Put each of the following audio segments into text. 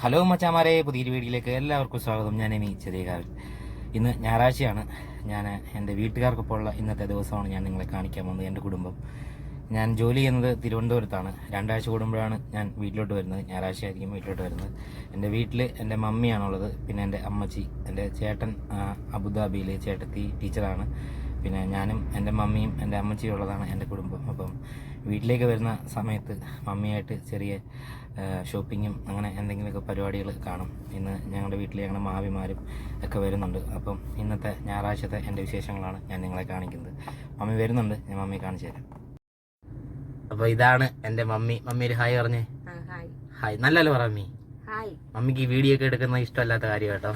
Hello മച്ചാമാരെ പുതിയൊരു വീഡിയോയിലേക്ക് എല്ലാവർക്കും സ്വാഗതം. ഞാൻ ഇനി ചെറിയ കാവിൽ ഇന്ന് ഞായറാഴ്ചയാണ്. ഞാൻ എന്റെ വീട്ടുകാർക്കൊപ്പമുള്ള ഇന്നത്തെ ദിവസമാണ് ഞാൻ നിങ്ങളെ കാണിക്കാൻ പോകുന്നത്. എന്റെ കുടുംബം. ഞാൻ ജോലി ചെയ്യുന്നത് തിരുവനന്തപുരത്താണ്. രണ്ടാഴ്ച കൂടുമ്പോഴാണ് ഞാൻ വീട്ടിലോട്ട് വരുന്നത്. ഞായറാഴ്ച ആയിരിക്കും വീട്ടിലോട്ട് വരുന്നത്. എന്റെ വീട്ടിൽ എന്റെ മമ്മിയാണുള്ളത്. പിന്നെ എന്റെ അമ്മച്ചി എന്റെ ചേട്ടൻ അബുദാബിയിൽ ചേട്ടത്തി ടീച്ചറാണ്. പിന്നെ ഞാനും എന്റെ മമ്മിയും എന്റെ അമ്മച്ചിയും ഉള്ളതാണ് എന്റെ കുടുംബം. അപ്പം വീട്ടിലേക്ക് വരുന്ന സമയത്ത് മമ്മിയായിട്ട് ചെറിയ ഷോപ്പിങ്ങും അങ്ങനെ എന്തെങ്കിലുമൊക്കെ പരിപാടികൾ കാണും. ഇന്ന് ഞങ്ങളുടെ വീട്ടിൽ ഞങ്ങളുടെ മാവിമാരും ഒക്കെ വരുന്നുണ്ട്. അപ്പം ഇന്നത്തെ ഞായറാഴ്ചത്തെ എന്റെ വിശേഷങ്ങളാണ് ഞാൻ നിങ്ങളെ കാണിക്കുന്നത്. മമ്മി വരുന്നുണ്ട്. ഞാൻ മമ്മി കാണിച്ചു തരാം. അപ്പോൾ ഇതാണ് എന്റെ മമ്മി. മമ്മി ഒരു ഹായ് പറഞ്ഞേ. ഹായ്. നല്ലല്ലോ പറ മമ്മി. മമ്മിക്ക് ഈ വീഡിയോ ഒക്കെ എടുക്കുന്ന ഇഷ്ടമല്ലാത്ത കാര്യം കേട്ടോ.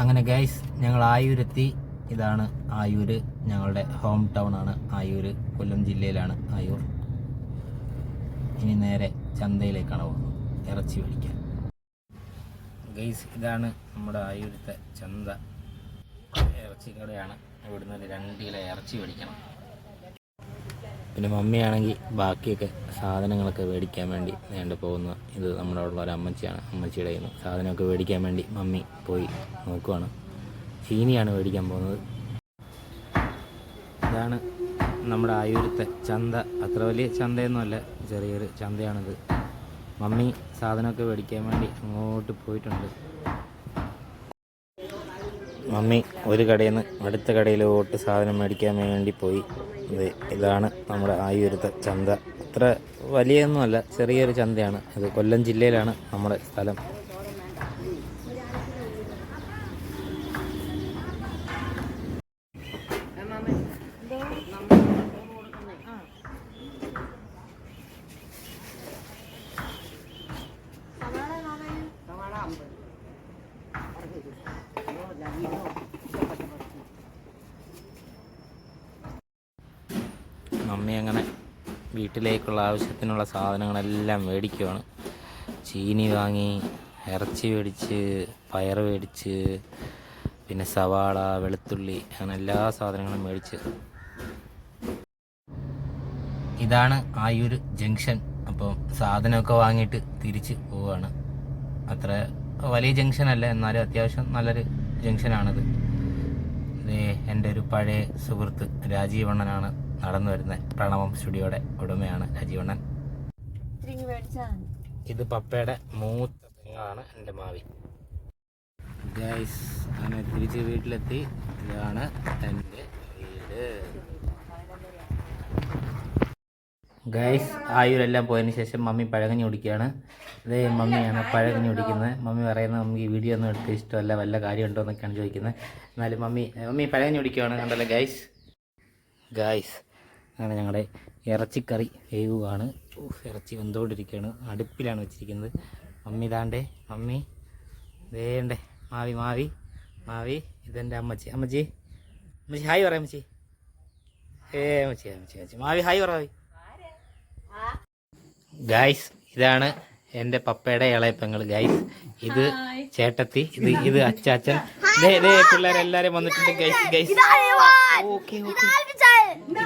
അങ്ങനെ ഗൈസ് ഞങ്ങൾ ആയൂരെത്തി. ഇതാണ് ആയൂര്. ഞങ്ങളുടെ ഹോം ടൗൺ ആണ് ആയൂര് കൊല്ലം ജില്ലയിലാണ് ആയൂർ. ഇനി നേരെ ചന്തയിലേക്കാണ് പോകുന്നത്. ഇറച്ചി മേടിക്കാൻ. ഗൈസ് ഇതാണ് നമ്മുടെ ആയൂരത്തെ ചന്ത. ഇറച്ചി കടയാണ്. ഇവിടുന്ന് ഒരു രണ്ട് കിലോ ഇറച്ചി മേടിക്കണം. പിന്നെ മമ്മിയാണെങ്കിൽ ബാക്കിയൊക്കെ സാധനങ്ങളൊക്കെ മേടിക്കാൻ വേണ്ടി നേണ്ട പോകുന്ന ഇത് നമ്മുടെ ഉള്ള ഒരു അമ്മച്ചിയാണ്. അമ്മച്ചിയുടെ സാധനമൊക്കെ മേടിക്കാൻ വേണ്ടി മമ്മി പോയി നോക്കുവാണ്. ചീനിയാണ് മേടിക്കാൻ പോകുന്നത്. ഇതാണ് നമ്മുടെ ആയൂരത്തെ ചന്ത. അത്ര വലിയ ചന്തയൊന്നുമല്ല ചെറിയൊരു ചന്തയാണിത്. മമ്മി സാധനമൊക്കെ മേടിക്കാൻ വേണ്ടി അങ്ങോട്ട് പോയിട്ടുണ്ട്. മമ്മി ഒരു കടയിൽ നിന്ന് അടുത്ത കടയിലോട്ട് സാധനം മേടിക്കാൻ വേണ്ടി പോയി. ഇത് ഇതാണ് നമ്മുടെ ആയൂരത്തെ ചന്ത. അത്ര വലിയൊന്നുമല്ല ചെറിയൊരു ചന്തയാണ്. ഇത് കൊല്ലം ജില്ലയിലാണ് നമ്മുടെ സ്ഥലം. മമ്മി അങ്ങനെ വീട്ടിലേക്കുള്ള ആവശ്യത്തിനുള്ള സാധനങ്ങളെല്ലാം മേടിക്കുവാണ്. ചീനി വാങ്ങി ഇറച്ചി മേടിച്ച് പയർ മേടിച്ച് പിന്നെ സവാള വെളുത്തുള്ളി അങ്ങനെ എല്ലാ സാധനങ്ങളും മേടിച്ച്. ഇതാണ് ആയൂർ ജംഗ്ഷൻ. അപ്പം സാധനമൊക്കെ വാങ്ങിയിട്ട് തിരിച്ച് പോവുകയാണ് അത്ര വലിയ ജംഗ്ഷൻ അല്ല എന്നാലും അത്യാവശ്യം നല്ലൊരു ജംഗ്ഷനാണിത് ഇത് എന്റെ ഒരു പഴയ സുഹൃത്ത് രാജീവണ്ണനാണ് നടന്നു വരുന്നത് പ്രണവം സ്റ്റുഡിയോയുടെ ഉടമയാണ് രാജീവണ്ണൻ. ഇത് പപ്പയുടെ മൂത്ത പെങ്ങളാണ് എന്റെ മാവി. ഗൈസ് അങ്ങനെ തിരിച്ച് വീട്ടിലെത്തി. ഇതാണ് എന്റെ വീട്. ഗൈസ് ആയുരെല്ലാം പോയതിന് ശേഷം മമ്മി പഴകഞ്ഞി കുടിക്കുകയാണ്. അതേ മമ്മിയാണ് പഴകഞ്ഞി കുടിക്കുന്നത്. മമ്മി പറയുന്നത് നമുക്ക് ഈ വീഡിയോ ഒന്നും എടുത്ത് ഇഷ്ടമല്ല വല്ല കാര്യമുണ്ടോ എന്നൊക്കെയാണ് ചോദിക്കുന്നത്. എന്നാലും മമ്മി മമ്മി പഴകഞ്ഞി കുടിക്കുകയാണ് കണ്ടല്ലോ ഗൈസ് ഗൈസ് അങ്ങനെ ഞങ്ങളുടെ ഇറച്ചിക്കറി വേവുകയാണ്. ഇറച്ചി വെന്തുകൊണ്ടിരിക്കുകയാണ് അടുപ്പിലാണ് വെച്ചിരിക്കുന്നത്. മമ്മി ഇതാണ്ടേ മമ്മി. വേണ്ടേ മാവി മാവി മാവി. ഇതെന്റെ അമ്മച്ചി. അമ്മച്ചി അമ്മച്ചി ഹായ് പറയാം അമ്മച്ചി. ഏ അമ്മച്ചി അമ്മച്ചി അമ്മച്ചി. മാവി ഹായ് പറ മാവി. ഗായ്സ് ഇതാണ് എന്റെ പപ്പയുടെ ഇളയപ്പങ്ങൾ ഗൈസ് ഇത് ചേട്ടത്തി ഇത് ഇത് അച്ചാച്ചൻ. പിള്ളേരെല്ലാരും വന്നിട്ടുണ്ട്. ഗൈസ് ഗൈസ്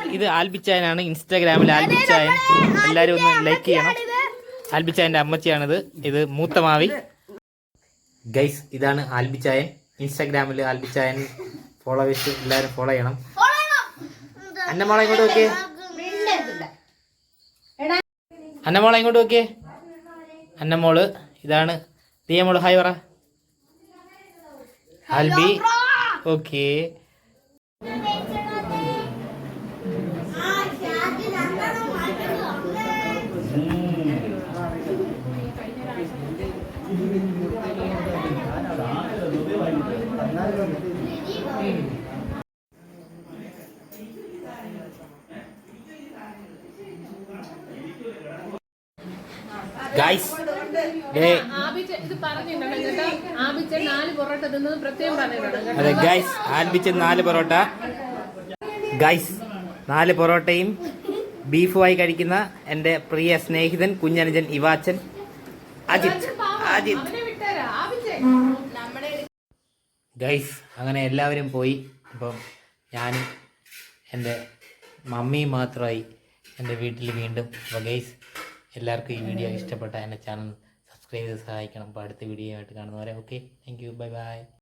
ഇത് ആൽബിച്ചായനാണ്. ഇൻസ്റ്റാഗ്രാമിൽ ആൽബിച്ചായൻ. എല്ലാവരും ഒന്ന് ലൈക്ക് ചെയ്യണം. ആൽബിച്ചായന്റെ അമ്മച്ചിയാണിത്. ഇത് മൂത്തമാവി ഗൈസ് ഇതാണ് ആൽബിച്ചായൻ. ഇൻസ്റ്റാഗ്രാമിൽ ആൽബിച്ചായൻ. ഫോളോവേഴ്സ് എല്ലാവരും ഫോളോ ചെയ്യണം. അന്നമോളെ ഇങ്ങോട്ട് നോക്കിയേ. അന്നമോളെ ഇങ്ങോട്ട് നോക്കിയേ. അന്നമോൾ ഇതാണ്. ദിയമോൾ ഹായ് പറ. ആൽബി. ഓക്കേ. Thank ദേ ആബിച്ച ഇത് പറഞ്ഞിട്ടുണ്ടോ കേട്ടോ ആബിച്ച നാല് പൊറോട്ട തിന്നത് പ്രത്യേകം പറഞ്ഞിട്ടുണ്ട് കേട്ടോ. അതെ ഗൈസ് ആൽബിച്ച നാല് പൊറോട്ട. ഗൈസ് നാല് പൊറോട്ടയും ബീഫുമായി കഴിക്കുന്ന എന്റെ പ്രിയ സ്നേഹിതൻ കുഞ്ഞനുജൻ ഇവാച്ചൻ. അജിത്. അജിത്. ഗൈസ് അങ്ങനെ എല്ലാവരും പോയി. അപ്പം ഞാൻ എന്റെ മമ്മി മാത്രമായി എന്റെ വീട്ടിൽ വീണ്ടും. അപ്പോൾ ഗൈസ് എല്ലാവർക്കും ഈ വീഡിയോ ഇഷ്ടപ്പെട്ട എന്റെ ചാനൽ സബ്സ്ക്രൈബ് ചെയ്ത് സഹായിക്കണം. അപ്പോൾ അടുത്ത വീഡിയോ ആയിട്ട് കാണുന്നവരെ okay thank you bye bye